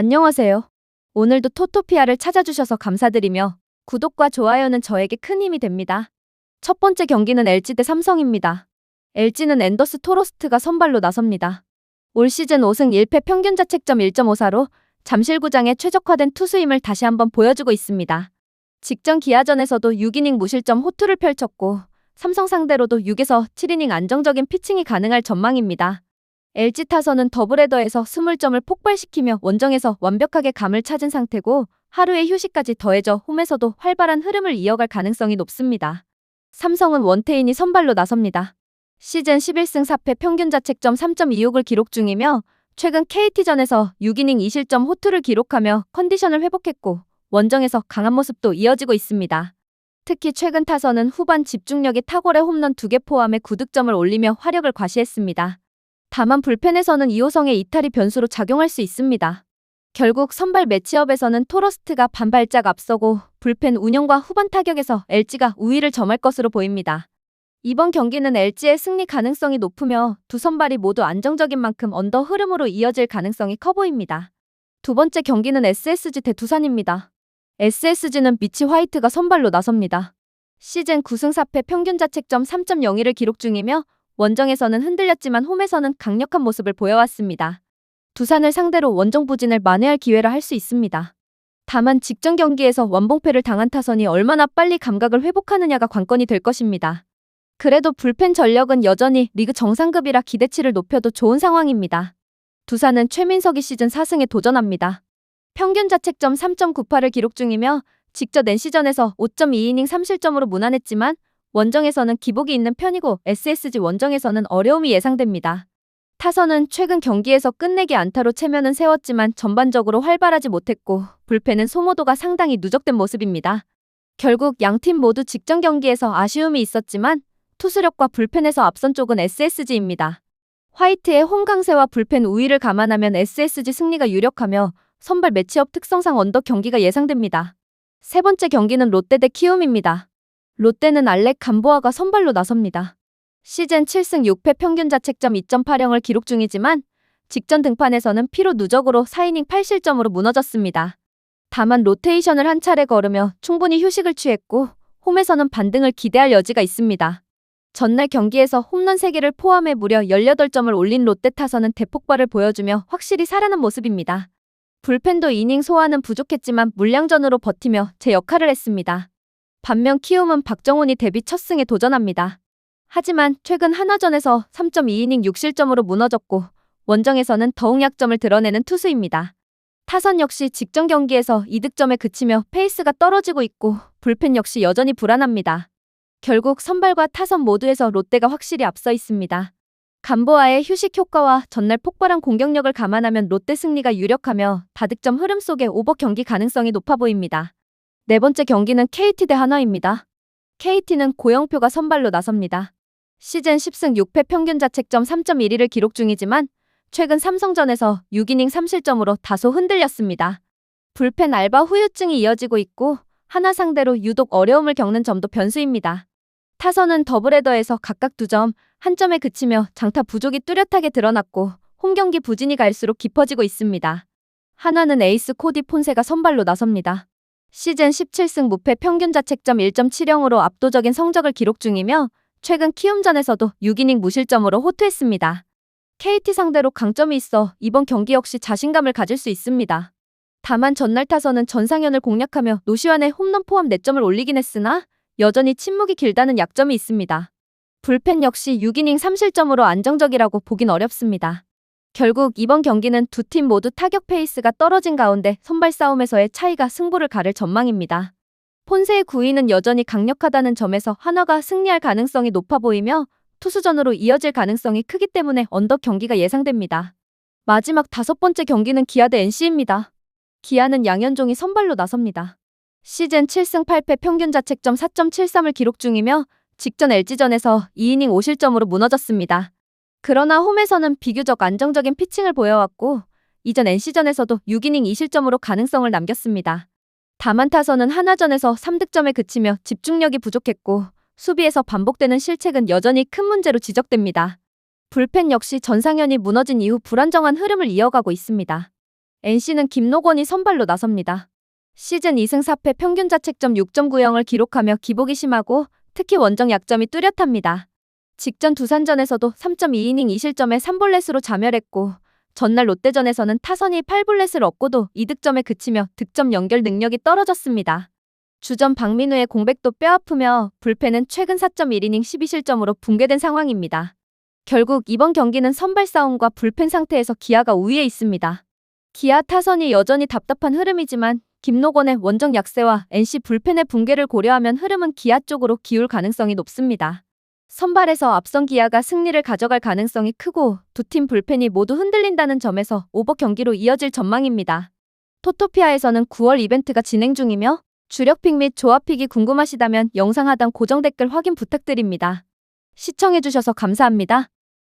안녕하세요. 오늘도 토토피아를 찾아주셔서 감사드리며 구독과 좋아요는 저에게 큰 힘이 됩니다. 첫 번째 경기는 LG 대 삼성입니다. LG는 앤더스 토로스트가 선발로 나섭니다. 올 시즌 5승 1패 평균 자책점 1.54로 잠실구장에 최적화된 투수임을 다시 한번 보여주고 있습니다. 직전 기아전에서도 6이닝 무실점 호투를 펼쳤고 삼성 상대로도 6에서 7이닝 안정적인 피칭이 가능할 전망입니다. LG 타선은 더블헤더에서 20점을 폭발시키며 원정에서 완벽하게 감을 찾은 상태고 하루의 휴식까지 더해져 홈에서도 활발한 흐름을 이어갈 가능성이 높습니다. 삼성은 원태인이 선발로 나섭니다. 시즌 11승 4패 평균 자책점 3.26을 기록 중이며 최근 KT전에서 6이닝 2실점 호투를 기록하며 컨디션을 회복했고 원정에서 강한 모습도 이어지고 있습니다. 특히 최근 타선은 후반 집중력이 탁월해 홈런 2개 포함해 9득점을 올리며 화력을 과시했습니다. 다만 불펜에서는 이호성의 이탈이 변수로 작용할 수 있습니다. 결국 선발 매치업에서는 토러스트가 반발짝 앞서고 불펜 운영과 후반 타격에서 LG가 우위를 점할 것으로 보입니다. 이번 경기는 LG의 승리 가능성이 높으며 두 선발이 모두 안정적인 만큼 언더 흐름으로 이어질 가능성이 커 보입니다. 두 번째 경기는 SSG 대 두산입니다. SSG는 미치 화이트가 선발로 나섭니다. 시즌 9승 4패 평균 자책점 3.01을 기록 중이며 원정에서는 흔들렸지만 홈에서는 강력한 모습을 보여왔습니다. 두산을 상대로 원정 부진을 만회할 기회라 할수 있습니다. 다만 직전 경기에서 원봉패를 당한 타선이 얼마나 빨리 감각을 회복하느냐가 관건이 될 것입니다. 그래도 불펜 전력은 여전히 리그 정상급이라 기대치를 높여도 좋은 상황입니다. 두산은 최민석이 시즌 4승에 도전합니다. 평균 자책점 3.98을 기록 중이며 직전 NC전에서 5.2이닝 3실점으로 무난했지만 원정에서는 기복이 있는 편이고 SSG 원정에서는 어려움이 예상됩니다. 타선은 최근 경기에서 끝내기 안타로 체면은 세웠지만 전반적으로 활발하지 못했고 불펜은 소모도가 상당히 누적된 모습입니다. 결국 양 팀 모두 직전 경기에서 아쉬움이 있었지만 투수력과 불펜에서 앞선 쪽은 SSG입니다. 화이트의 홈 강세와 불펜 우위를 감안하면 SSG 승리가 유력하며 선발 매치업 특성상 언덕 경기가 예상됩니다. 세 번째 경기는 롯데 대 키움입니다. 롯데는 알렉 감보아가 선발로 나섭니다. 시즌 7승 6패 평균 자책점 2.80을 기록 중이지만 직전 등판에서는 피로 누적으로 4이닝 8실점으로 무너졌습니다. 다만 로테이션을 한 차례 걸으며 충분히 휴식을 취했고 홈에서는 반등을 기대할 여지가 있습니다. 전날 경기에서 홈런 3개를 포함해 무려 18점을 올린 롯데 타선은 대폭발을 보여주며 확실히 살아난 모습입니다. 불펜도 이닝 소화는 부족했지만 물량전으로 버티며 제 역할을 했습니다. 반면 키움은 박정훈이 데뷔 첫 승에 도전합니다. 하지만 최근 한화전에서 3.2이닝 6실점으로 무너졌고 원정에서는 더욱 약점을 드러내는 투수입니다. 타선 역시 직전 경기에서 2득점에 그치며 페이스가 떨어지고 있고 불펜 역시 여전히 불안합니다. 결국 선발과 타선 모두에서 롯데가 확실히 앞서 있습니다. 감보아의 휴식 효과와 전날 폭발한 공격력을 감안하면 롯데 승리가 유력하며 다득점 흐름 속에 오버 경기 가능성이 높아 보입니다. 네 번째 경기는 KT 대 한화입니다. KT는 고영표가 선발로 나섭니다. 시즌 10승 6패 평균 자책점 3.12를 기록 중이지만 최근 삼성전에서 6이닝 3실점으로 다소 흔들렸습니다. 불펜 알바 후유증이 이어지고 있고 하나 상대로 유독 어려움을 겪는 점도 변수입니다. 타선은 더블헤더에서 각각 2점, 한 점에 그치며 장타 부족이 뚜렷하게 드러났고 홈 경기 부진이 갈수록 깊어지고 있습니다. 하나는 에이스 코디 폰세가 선발로 나섭니다. 시즌 17승 무패 평균 자책점 1.70으로 압도적인 성적을 기록 중이며 최근 키움전에서도 6이닝 무실점으로 호투했습니다. KT 상대로 강점이 있어 이번 경기 역시 자신감을 가질 수 있습니다. 다만 전날 타선은 전상현을 공략하며 노시환의 홈런 포함 4점을 올리긴 했으나 여전히 침묵이 길다는 약점이 있습니다. 불펜 역시 6이닝 3실점으로 안정적이라고 보긴 어렵습니다. 결국 이번 경기는 두 팀 모두 타격 페이스가 떨어진 가운데 선발 싸움에서의 차이가 승부를 가를 전망입니다. 폰세의 구위는 여전히 강력하다는 점에서 한화가 승리할 가능성이 높아 보이며 투수전으로 이어질 가능성이 크기 때문에 언덕 경기가 예상됩니다. 마지막 다섯 번째 경기는 기아 대 NC입니다. 기아는 양현종이 선발로 나섭니다. 시즌 7승 8패 평균 자책점 4.73을 기록 중이며 직전 LG전에서 2이닝 5실점으로 무너졌습니다. 그러나 홈에서는 비교적 안정적인 피칭을 보여왔고 이전 NC전에서도 6이닝 2실점으로 가능성을 남겼습니다. 다만 타선은 한화전에서 3득점에 그치며 집중력이 부족했고 수비에서 반복되는 실책은 여전히 큰 문제로 지적됩니다. 불펜 역시 전상현이 무너진 이후 불안정한 흐름을 이어가고 있습니다. NC는 김노건이 선발로 나섭니다. 시즌 2승 4패 평균 자책점 6.90을 기록하며 기복이 심하고 특히 원정 약점이 뚜렷합니다. 직전 두산전에서도 3.2이닝 2실점에 3볼넷으로 자멸했고 전날 롯데전에서는 타선이 8볼넷을 얻고도 2득점에 그치며 득점 연결 능력이 떨어졌습니다. 주전 박민우의 공백도 뼈아프며 불펜은 최근 4.1이닝 12실점으로 붕괴된 상황입니다. 결국 이번 경기는 선발 싸움과 불펜 상태에서 기아가 우위에 있습니다. 기아 타선이 여전히 답답한 흐름이지만 김노건의 원정 약세와 NC 불펜의 붕괴를 고려하면 흐름은 기아 쪽으로 기울 가능성이 높습니다. 선발에서 앞선 기아가 승리를 가져갈 가능성이 크고 두 팀 불펜이 모두 흔들린다는 점에서 오버 경기로 이어질 전망입니다. 토토피아에서는 9월 이벤트가 진행 중이며 주력픽 및 조합픽이 궁금하시다면 영상 하단 고정 댓글 확인 부탁드립니다. 시청해주셔서 감사합니다.